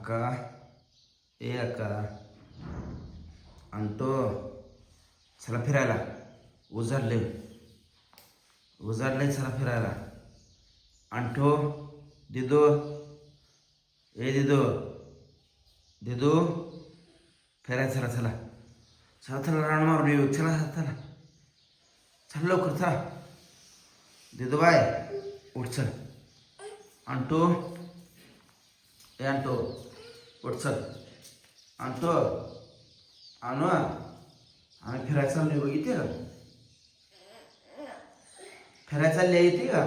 अक्का ए अक्का आणतो. चला फिरायला. उजाडले उजाडले चला फिरायला. आणतो. दिदो. ए दिदो. दिदो. फिरायला चला चला. चला चला राऊंड मारून येऊ. चला चला चला. चल लवकर चला. दिदो बाय. उठ चल. आणतो. ए आणतो. चल. आणतो आणू आणि फिरायला चाललोय बघ इथे का? फिरायला चालले येते का?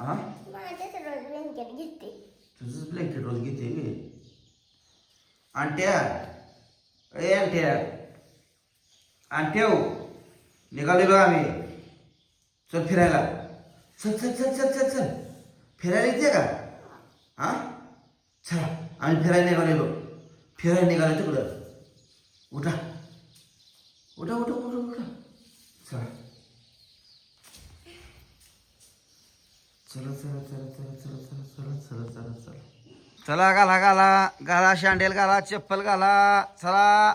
हा तुझंच ब्लँकेट रोज घेते मी आणट्या ए आणट्या आणट्याव हो. निघालोय बघ आम्ही. चल फिरायला. चल चल चल चल चल चल. फिरायला येते का? हां? चला आम्ही फिरायला निघालोय बघ फिरायला निघालो तिकडं. उठा. उठा उठा उठा उठा. चला. चला चला चला चला चला चला चला चला चला चला. चला घाला घाला. घाला शांडेल घाला चप्पल घाला. चला.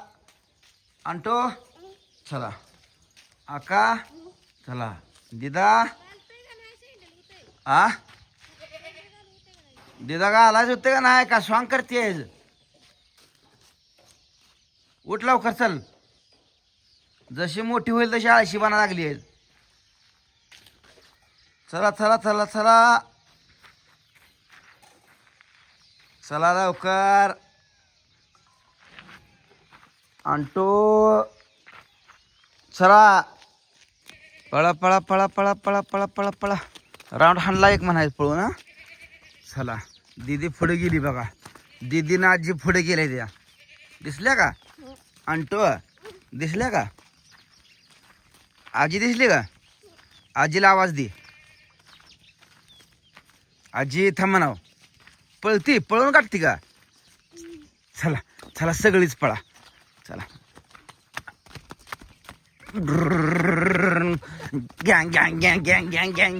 आणतो चला. आका. चला. दिदा. आ? दिदा घालायच होते का नाही? का स्वांग करते उठ लवकर चल. जशी मोठी होईल तशी आळशी बना लागली आहे. चला चला चला चला. चला लवकर. आणतो चला. पळा पळा पळा पळा पळा पळा पळा पळा. राऊंड हाणला एक म्हणायचं पळून ना चला. दीदी पुढे गेली बघा. दीदीनं आजी पुढे गेल्या त्या. दिसल्या का? आणतो दिसल्या का? आजी दिसली का? आजीला आवाज दे. आजी थांबा नाव पळती पळून काढती का? चला चला सगळीच पळा. चला. गँग गँग गँग गँग गँग गँग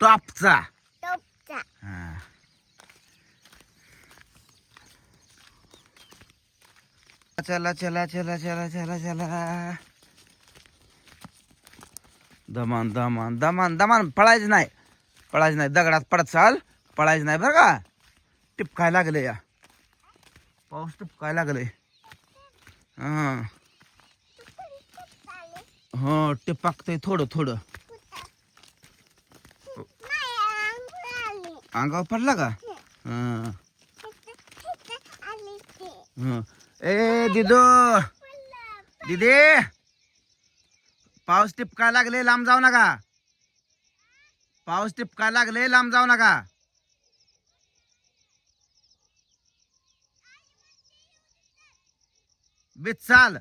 टॉपचा. टोपचा. हा. चला चला चला चला चला चला. दमान दमान दमान दमान पळायचं नाही. पळायचं नाही. दगडात पडत चाल पळायचं नाही बरं का? टिपकाय लागले या. पाऊस टिपकाय लागले. हा. हो टिपकतंय थोडं थोडं. अंगावर पडला का? हा. हं. ए दिदो. दिदे. पाऊस टिपका लागले लांब जाऊ नका. पाऊस टिपका लागले लांब जाऊ नका. बीत चाल.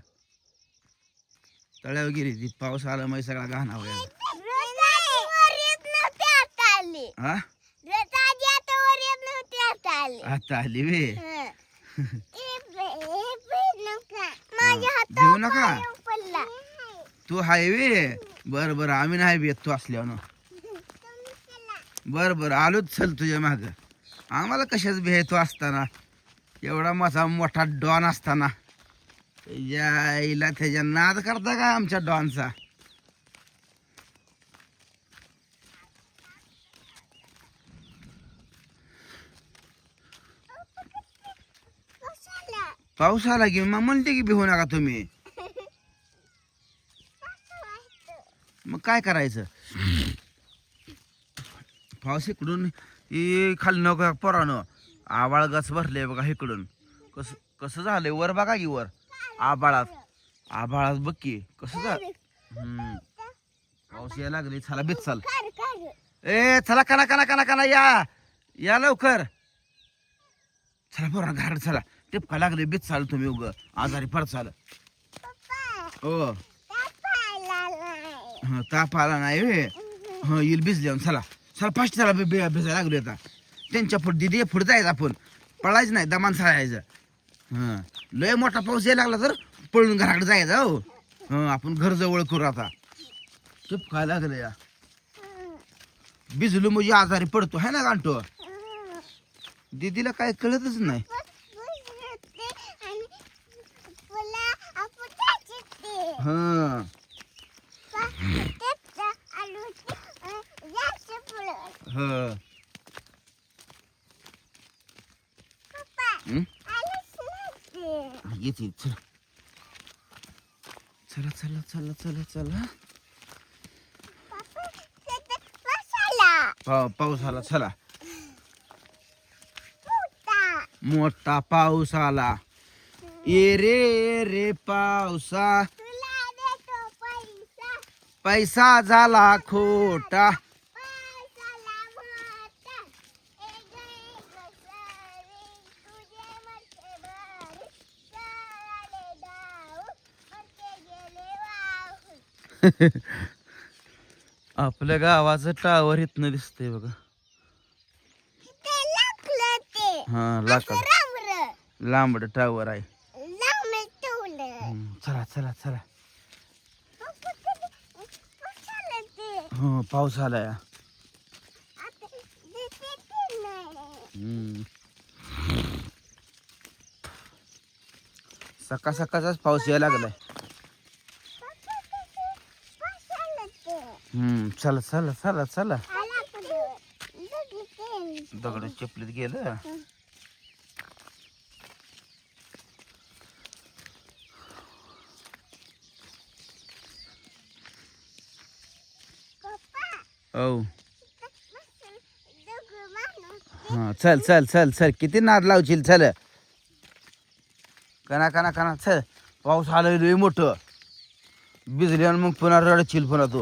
तळ्यावर गेली ती पाऊस आला मग सगळा घाणा वगैरे आता आली वे. देऊ नका. तू हाय वे. बर बर आम्ही नाही बी तू असल्यावर. बर बर आलोच चल तुझ्या माग. आम्हाला कशाच भेटतो असताना? एवढा माझा मोठा डॉन असताना. त्याच्या नाद करता का आमच्या डॉनचा? पाऊस आला की मग म्हणते की भिवू नका तुम्ही? मग काय करायचं? पाऊस इकडून खाली नको पोरानं. आबाळ गच भरले बघा इकडून. कसं कसं झालंय? वर बघा की वर. आबाळात. आबाळात बघ की कसं झालं पाऊस यायला लागले. चला बीत चाल. ए चला कना कना कना कना या. या लवकर. चला पोरा घरात चला. टिपका लागले बीत चाल तुम्ही उग. आजारी पड चाल. हो. हं, ताप आला नाही वे हं येईल भिजले चला. चला फास्ट चला भिजायला लागले आता. त्यांच्या पुढे दिदी पुढे जायचं आपण. पळायचं नाही दमान साळायचं हं लय मोठा पाऊस यायला लागला तर पळून घराकडे जायचं हो. हं आपण घर जवळ करू आता. चुप काय लागलं या. भिजलो म्हणजे आजारी पडतो है ना गांठो? दीदीला काय कळतच नाही आणि फुला आपण टाकते हं त्याचा येते चला चला चला. चला चला चला पाव पाऊस आला चला. मोठा पाऊस आला. ये रे रे पावसा तुला देतो पैसा पैसा झाला खोटा पैसाला मोठा एक एक सरी तुझे मरते भरी चाले दाऊ मरते गेले वाहून. आपल्या गावाचं टावर इथनं दिसतंय बघा. हा लाकड लांबड टावर आहे. चला चला चला पप्पा ते मसाला ते हो पाऊस आलाय. सकाळ सकाळचाच पाऊस यायला लागलाय. हम्म चला चला चला चला. दगड चपलीत गेलं. औ. हा चल चल चल चल. किती नाद लावशील चल. कना कना कना चल. पाऊस आलं लय मोठं. भिजली आणि मग पुन्हा रडशील पुन्हा तू.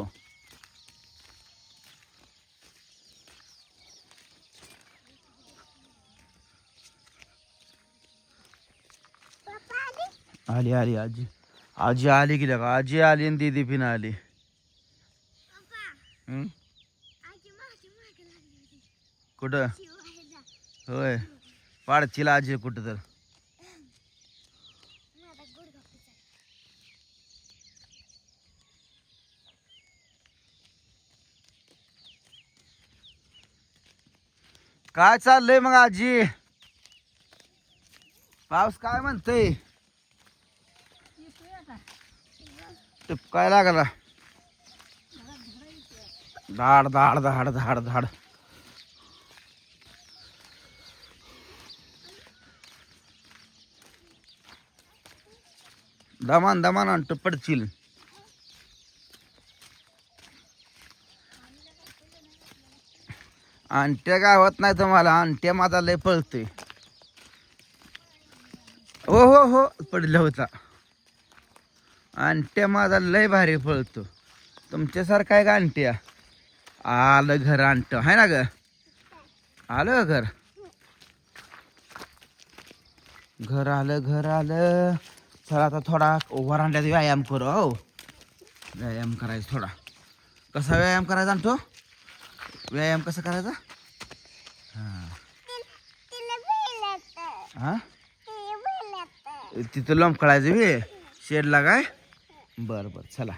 आली? आली आजी. आजी आली की का आजी आली आणि दीदी पिन आली पप्पा हं? आजी माझी मागे लागली होती कुठं? होय. पाडचीला आजी कुठं तर. काय चाललंय मग आजी? पाऊस काय म्हणतय? टिपकाय लागला. धाड धाड धाड धाड धाड. दमान दमान आणतो पडशील. अंट्या गावात नाही तुम्हाला अंट्या माझा लय पळते हो हो हो पडला होता. अंट्या माझा लय भारी पळतो. तुमच्यासारखा आहे का आणत्या आलं घर आणतं आहे ना ग? आलं घर? घर आलं घर आलं. चला आता थोडा वरांड्यात व्यायाम करू हो. व्यायाम करायचा थोडा. कसा व्यायाम करायचा आणतो? व्यायाम कसा करायचा? हां. हां. तिथं लोंबकळायचं वे शेडला काय? बरं बरं चला.